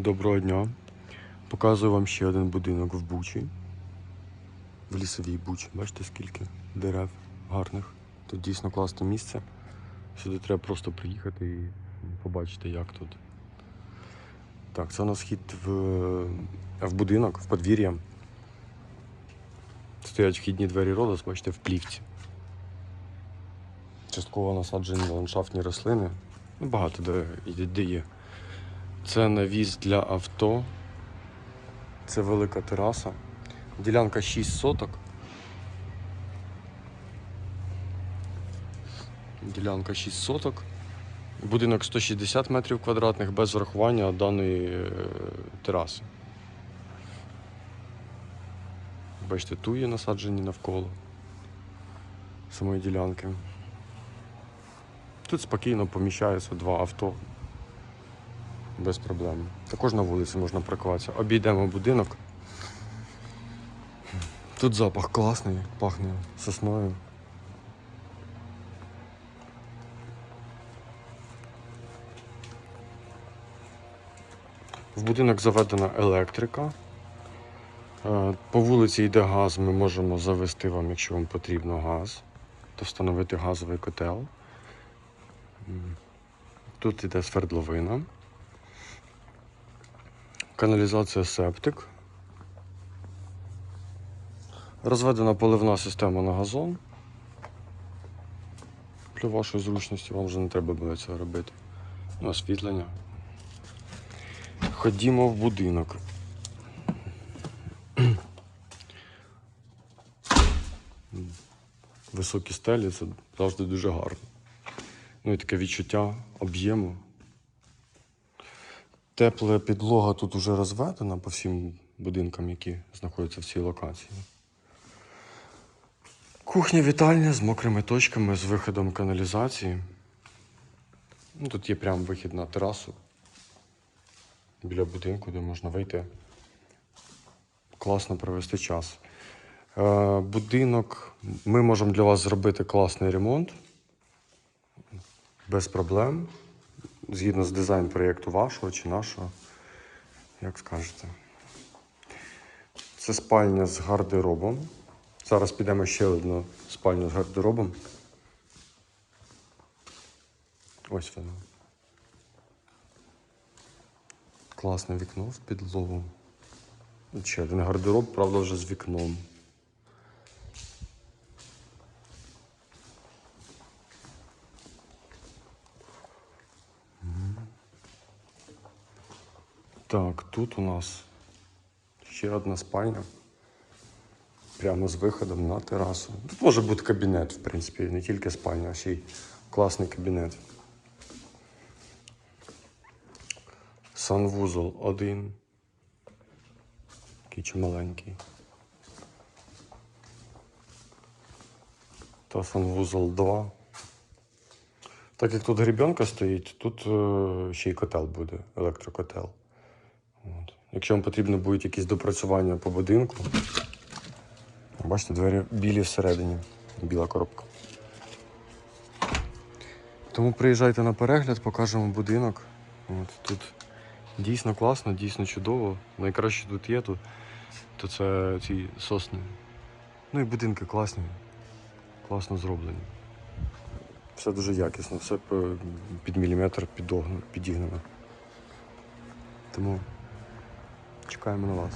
Доброго дня. Показую вам ще один будинок в Бучі. В лісовій Бучі. Бачите, скільки дерев гарних. Тут дійсно класне місце. Сюди треба просто приїхати і побачити, як тут. Так, це у нас хід в, в будинок, в подвір'я. Стоять вхідні двері Родос, бачите, в плівці. Частково насаджені ландшафтні рослини. Ну, багато де, де є. Це навіс для авто. Це велика тераса. Ділянка 6 соток. Ділянка 6 соток. Будинок 160 метрів квадратних без врахування даної е, тераси. Бачите, туї насаджені навколо самої ділянки. Тут спокійно поміщаються два авто без проблем. Також на вулиці можна паркуватися. Обійдемо будинок. Тут запах класний, пахне сосною. В будинок заведена електрика. Е, По вулиці йде газ, ми можемо завести вам, якщо вам потрібно газ, то встановити газовий котел. Тут йде свердловина. Каналізація септик. Розведена поливна система на газон. Для вашої зручності вам вже не треба буде цього робити. Ну, Освітлення. Ходімо в будинок. Високі стелі це завжди дуже гарно. Ну і таке відчуття об'єму. Тепла підлога тут вже розведена по всім будинкам, які знаходяться в цій локації. Кухня вітальня з мокрими точками, з виходом каналізації. Ну, тут є прям вихід на терасу біля будинку, де можна вийти. Класно провести час. Е, будинок. Ми можемо для вас зробити класний ремонт. Без проблем. Згідно з дизайн проєкту вашого чи нашого. Як скажете. Це спальня з гардеробом. Зараз підемо ще одну спальню з гардеробом. Ось воно. Класне вікно в підлогу. Ще один гардероб, правда, вже з вікном. Так, тут у нас ще одна спальня. Прямо з виходом на терасу. Тут може бути кабінет, в принципі, не тільки спальня, а ще й класний кабінет. Санвузол один. Такий чималенький. Та санвузол 2. Так як тут грібенка стоїть, тут е, ще й котел буде, електрокотел. Якщо вам потрібно будуть якісь допрацювання по будинку, бачите, двері білі всередині, біла коробка. Тому приїжджайте на перегляд, покажемо будинок. От, тут дійсно класно, дійсно чудово. Найкраще тут є, тут, то це ці сосни. Ну і будинки класні, класно зроблені. Все дуже якісно, все під міліметр підігнано. Тому Чекаємо на вас.